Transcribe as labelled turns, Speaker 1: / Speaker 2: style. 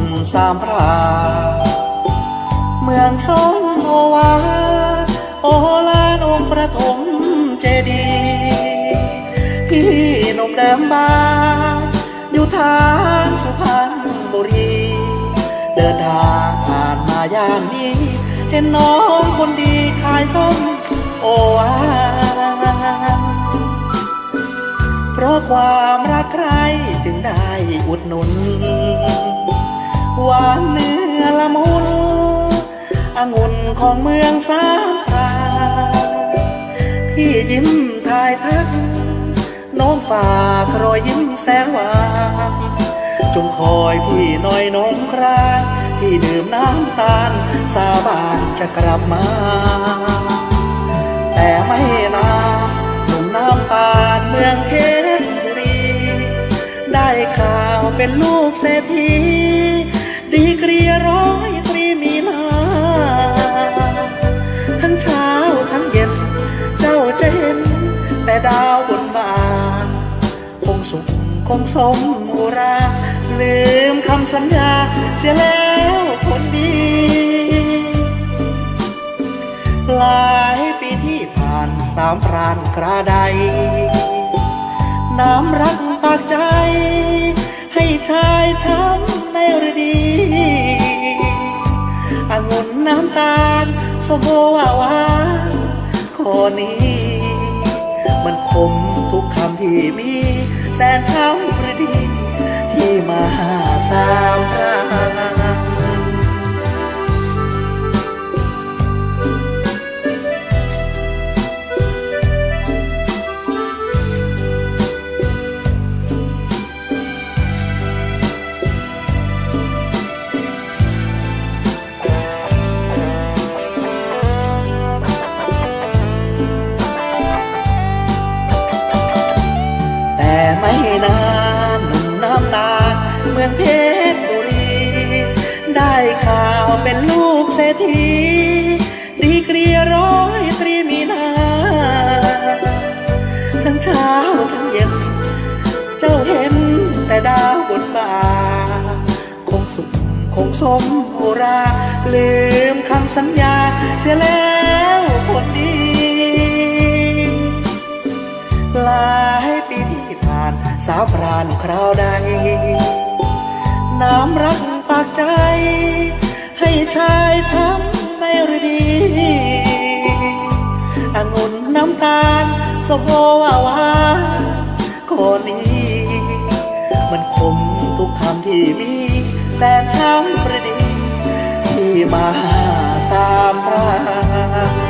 Speaker 1: นสามพราเมืองสงโอวาโอลานองประถมเจดียพี่นมเดิมบานอยู่ทางสุพรรณบุรี เดินทางผ่านมาย่านนี้ เห็นน้องคนดีขายส้มโอวาทเพราะความรักใครจึงได้อุดหนุน หวานเนื้อละมุนองุ่นของเมืองสามพรานพี่ยิ้มทายทัก น้องฝากรอยยิ้มแสนหวานจงคอยพี่หน่อยน้องครานพี่ดื่มน้ำตาล สาบานจะกลับมา แต่ไม่นานหนุ่มน้ำตาลเมืองเพชรบุรี ได้ข่าวเป็นลูกเศรษฐี ร้อยตรีมีนา ทั้งเช้าทั้งเย็น เจ้าจะเห็น แต่ดาวบนบานคงสุขคงสมอุรา ลืมคำสัญญาเสียแล้วคนดี หลายปีที่ผ่านสามพรานคราใดน้ำรักปากใจ ให้ชายช้ำในฤดี น้ำตาลสมโบวาวานข้อนี้ มันคมทุกคำที่มี แสนช้ำประดี ที่มาหาสามพราง นานน้ำตาเมืองเพชรบุรี ได้ข่าวเป็นลูกเศรษฐีดีกรีร้อยตรีมีนา ทั้งเช้าทั้งเย็น เจ้าเห็นแต่ดาวบนบ่าคงสุขคงสมโอรา ลืมคำสัญญาเสียแล้วคนดีานสาวพรานคราวใด น้ำรักปากใจ ให้ชายช้ำในฤดีองุ่นน้ำตาลสมโภว่าวาคนนี้ มันคมทุกคำที่มีแสนช้ำประดี ที่มาหาสามพราน